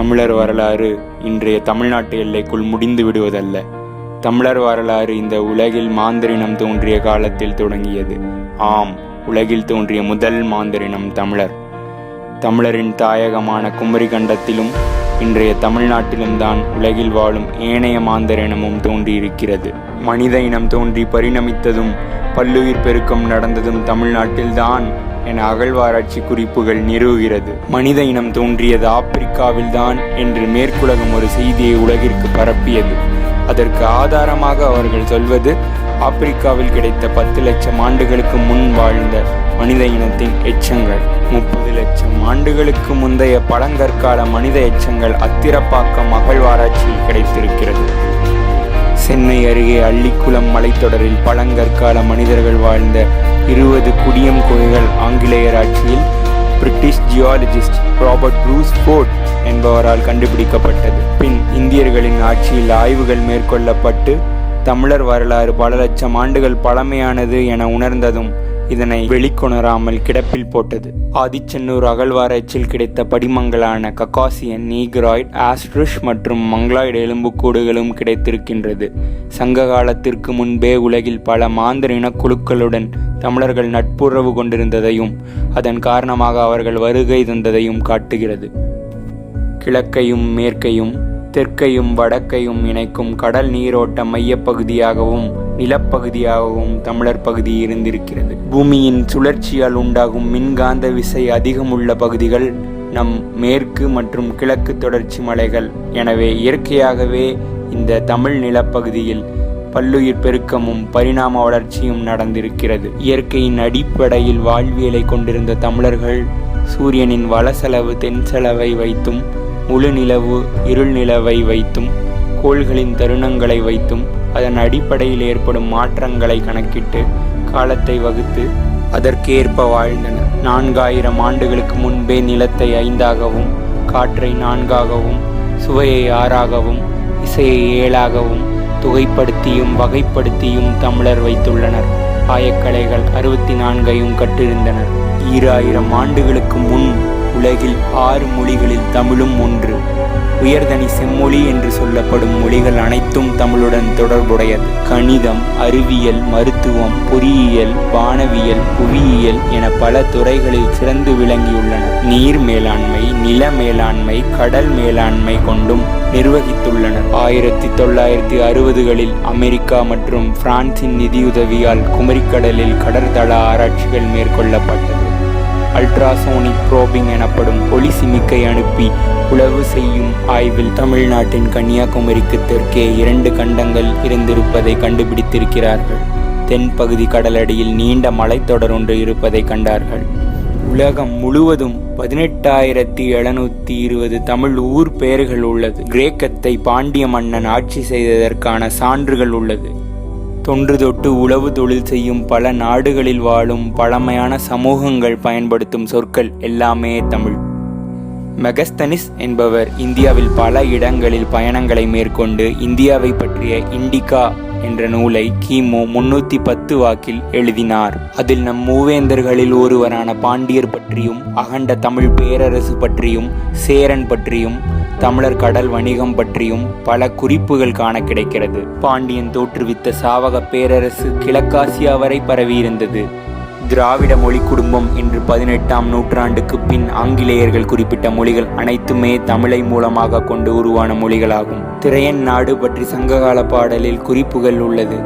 தமிழர் வரலாறு இன்றைய தமிழ்நாட்டு எல்லைக்குள் முடிந்து விடுவதல்ல. தமிழர் வரலாறு இந்த உலகில் மாந்தரினம் தோன்றிய காலத்தில் தொடங்கியது. ஆம் உலகில் தோன்றிய முதல் மாந்தரினம் தமிழர். தமிழரின் தாயகமான குமரி கண்டத்திலும் இன்றைய தமிழ்நாட்டிலும் தான் உலகில் வாழும் ஏனைய மாந்தரினமும் தோன்றியிருக்கிறது. மனித இனம் தோன்றி பரிணமித்ததும் பல்லுயிர் பெருக்கம் நடந்ததும் தமிழ்நாட்டில்தான். என அகழ்வாராய்ச்சி குறிப்புகள் நிறுவுகிறது. மனித இனம் தோன்றியது ஆப்பிரிக்காவில்தான் என்று மேற்குலகம் ஒரு செய்தியை உலகிற்கு பரப்பியது. அதற்கு ஆதாரமாக அவர்கள் சொல்வது ஆப்பிரிக்காவில் கிடைத்த பத்து லட்சம் ஆண்டுகளுக்கு முன் வாழ்ந்த மனித இனத்தின் எச்சங்கள். முப்பது லட்சம் ஆண்டுகளுக்கு முந்தைய பழங்கற்கால மனித எச்சங்கள் அத்திரப்பாக்கம் அகழ்வாராய்ச்சியில் கிடைத்திருக்கிறது. சென்னை அருகே அள்ளிக்குளம் மலைத்தொடரில் பழங்கற்கால மனிதர்கள் வாழ்ந்த இருபது குடியம் குகைகள் ஆங்கிலேயர் ஆட்சியில் British geologist Robert Bruce Foote என்பவரால் கண்டுபிடிக்கப்பட்டது. பின் இந்தியர்களின் ஆட்சியில் ஆய்வுகள் மேற்கொள்ளப்பட்டு தமிழர் வரலாறு பல லட்சம் ஆண்டுகள் பழமையானது என உணர்ந்ததும் இதனை வெளிக்கொணராமல் கிடப்பில் போட்டது. ஆதிச்சென்னூர் அகழ்வாராய்ச்சியில் கிடைத்த படிமங்களான கக்காசியன் நீக்ராய்ட் ஆஸ்ட்ரிஷ் மற்றும் மங்களாய்டு எலும்புக்கூடுகளும் கிடைத்திருக்கின்றது. சங்க காலத்திற்கு முன்பே உலகில் பல மாந்தர் இனக்குழுக்களுடன் தமிழர்கள் நட்புறவு கொண்டிருந்ததையும் அதன் காரணமாக அவர்கள் வருகை தந்ததையும் காட்டுகிறது. கிழக்கையும் மேற்கையும் தெற்கையும் வடக்கையும் இணைக்கும் கடல் நீரோட்ட மையப்பகுதியாகவும் நிலப்பகுதியாகவும் தமிழர் பகுதி இருந்திருக்கிறது. பூமியின் சுழற்சியால் உண்டாகும் மின்காந்த விசை அதிகமுள்ள பகுதிகள் நம் மேற்கு மற்றும் கிழக்கு தொடர்ச்சி மலைகள். எனவே இயற்கையாகவே இந்த தமிழ் நிலப்பகுதியில் பல்லுயிர் பெருக்கமும் பரிணாம வளர்ச்சியும் நடந்திருக்கிறது. இயற்கையின் அடிப்படையில் வாழ்வியலை கொண்டிருந்த தமிழர்கள் சூரியனின் வளசெலவு தென்செலவை வைத்தும் முழு நிலவு இருள் நிலவை வைத்தும் கோள்களின் தருணங்களை வைத்தும் அதன் அடிப்படையில் ஏற்படும் மாற்றங்களை கணக்கிட்டு காலத்தை வகுத்து அதற்கேற்ப வாழ்ந்தனர் நான்காயிரம் ஆண்டுகளுக்கு முன்பே நிலத்தை ஐந்தாகவும் காற்றை நான்காகவும் சுவையை ஆறாகவும் இசையை ஏழாகவும் தொகைப்படுத்தியும் வகைப்படுத்தியும் தமிழர் வைத்துள்ளனர். ஆயக்கலைகள் அறுபத்தி நான்கையும் கற்றிருந்தனர். ஈராயிரம் ஆண்டுகளுக்கு முன் உலகில் ஆறு மொழிகளில் தமிழும் ஒன்று. உயர்தனி செம்மொழி என்று சொல்லப்படும் மொழிகள் அனைத்தும் தமிழுடன் தொடர்புடையது. கணிதம் அறிவியல் மருத்துவம் பொறியியல் வானவியல் புவியியல் என பல துறைகளில் சிறந்து விளங்கியுள்ளன. நீர் மேலாண்மை நில மேலாண்மை கடல் மேலாண்மை கொண்டும் நிர்வகித்துள்ளனர். ஆயிரத்தி தொள்ளாயிரத்தி அறுபதுகளில் அமெரிக்கா மற்றும் பிரான்சின் நிதியுதவியால் குமரிக்கடலில் கடற்தள ஆராய்ச்சிகள் மேற்கொள்ளப்பட்டது. அல்ட்ராசோனிக் ப்ரோபிங் எனப்படும் ஒளி சிமிக்கை அனுப்பி உளவு செய்யும் ஆய்வில் தமிழ்நாட்டின் கன்னியாகுமரிக்கு தெற்கே இரண்டு கண்டங்கள் இருந்திருப்பதை கண்டுபிடித்திருக்கிறார்கள். தென்பகுதி கடலடியில் நீண்ட மலைத்தொடர் ஒன்று இருப்பதை கண்டார்கள். உலகம் முழுவதும் பதினெட்டாயிரத்தி எழுநூத்தி இருபது தமிழ் ஊர் பெயர்கள் உள்ளது. கிரேக்கத்தை பாண்டிய மன்னன் ஆட்சி செய்ததற்கான சான்றுகள் உள்ளது. தொன்று தொட்டு உழவு தொழில் செய்யும் பல நாடுகளில் வாழும் பழமையான சமூகங்கள் பயன்படுத்தும் சொற்கள் எல்லாமே தமிழ். மெகஸ்தனிஸ் என்பவர் இந்தியாவில் பல இடங்களில் பயணங்களை மேற்கொண்டு இந்தியாவை பற்றிய இண்டிகா என்ற நூலை கிமு முன்னூத்தி பத்து வாக்கில் எழுதினார். அதில் நம் மூவேந்தர்களில் ஒருவரான பாண்டியர் பற்றியும் அகண்ட தமிழ் பேரரசு பற்றியும் சேரன் பற்றியும் தமிழர் கடல் வணிகம் பற்றியும் பல குறிப்புகள் காண கிடைக்கிறது. பாண்டியன் தோற்றுவித்த சாவக பேரரசு கிழக்காசியா வரை பரவியிருந்தது. திராவிட மொழி குடும்பம் என்று பதினெட்டாம் நூற்றாண்டுக்கு பின் ஆங்கிலேயர்கள் குறிப்பிட்ட மொழிகள் அனைத்துமே தமிழை மூலமாக கொண்டு உருவான மொழிகளாகும். திரையன் நாடு பற்றி சங்ககால பாடலில் குறிப்புகள் உள்ளது.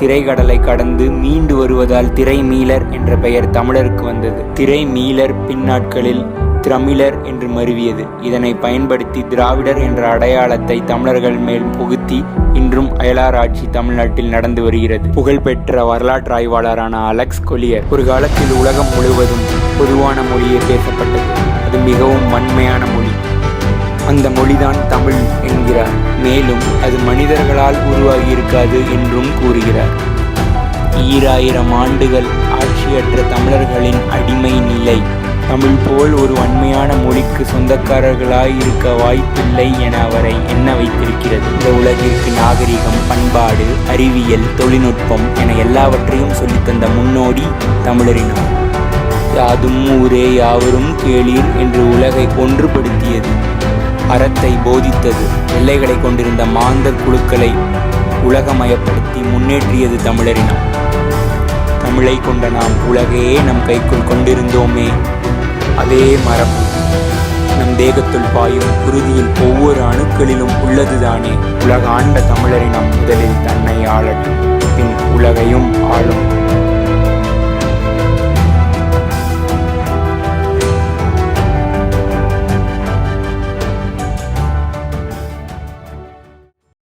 திரைக்கடலை கடந்து மீண்டு வருவதால் திரைமீலர் என்ற பெயர் தமிழருக்கு வந்தது. திரைமீலர் பின்னாட்களில் திரமிழர் என்று மருவியது. இதனை பயன்படுத்தி திராவிடர் என்ற அடையாளத்தை தமிழர்கள் மேல் புகுத்தி இன்றும் அயலார் ஆட்சி தமிழ்நாட்டில் நடந்து வருகிறது. புகழ்பெற்ற வரலாற்று ஆய்வாளரான அலெக்ஸ் கொலியர் ஒரு காலத்தில் உலகம் முழுவதும் பொதுவான மொழியே பேசப்பட்டது. அது மிகவும் வன்மையான மொழி அந்த மொழிதான் தமிழ் என்கிறார். மேலும் அது மனிதர்களால் உருவாகியிருக்காது என்றும் கூறுகிறார். ஈராயிரம் ஆண்டுகள் ஆட்சியற்ற தமிழர்களின் அடிமை நிலை. தமிழ் போல் ஒரு வன்மையான மொழிக்கு சொந்தக்காரர்களாய் இருக்க வாய்ப்பில்லை என அவரை எண்ண வைத்திருக்கிறது. இந்த உலகிற்கு நாகரிகம் பண்பாடு அறிவியல் தொழில்நுட்பம் என எல்லாவற்றையும் சொல்லித்தந்த முன்னோடி தமிழரினார். யாதும் ஊரே யாவரும் கேளீர் என்று உலகை ஒன்றுபடுத்தியது. அறத்தை போதித்தது. எல்லைகளை கொண்டிருந்த மாந்தர் குழுக்களை உலகமயப்படுத்தி முன்னேற்றியது தமிழரினம். தமிழை கொண்ட நாம் உலகையே நம் கைக்குள் கொண்டிருந்தோமே. அதே மரபு நம் தேகத்துள் பாயும் குருதியில் ஒவ்வொரு அணுக்களிலும் உள்ளதுதானே. உலக ஆண்ட தமிழரினம் முதலில் தன்னை ஆளட்டும் பின் உலகையும் ஆளும்.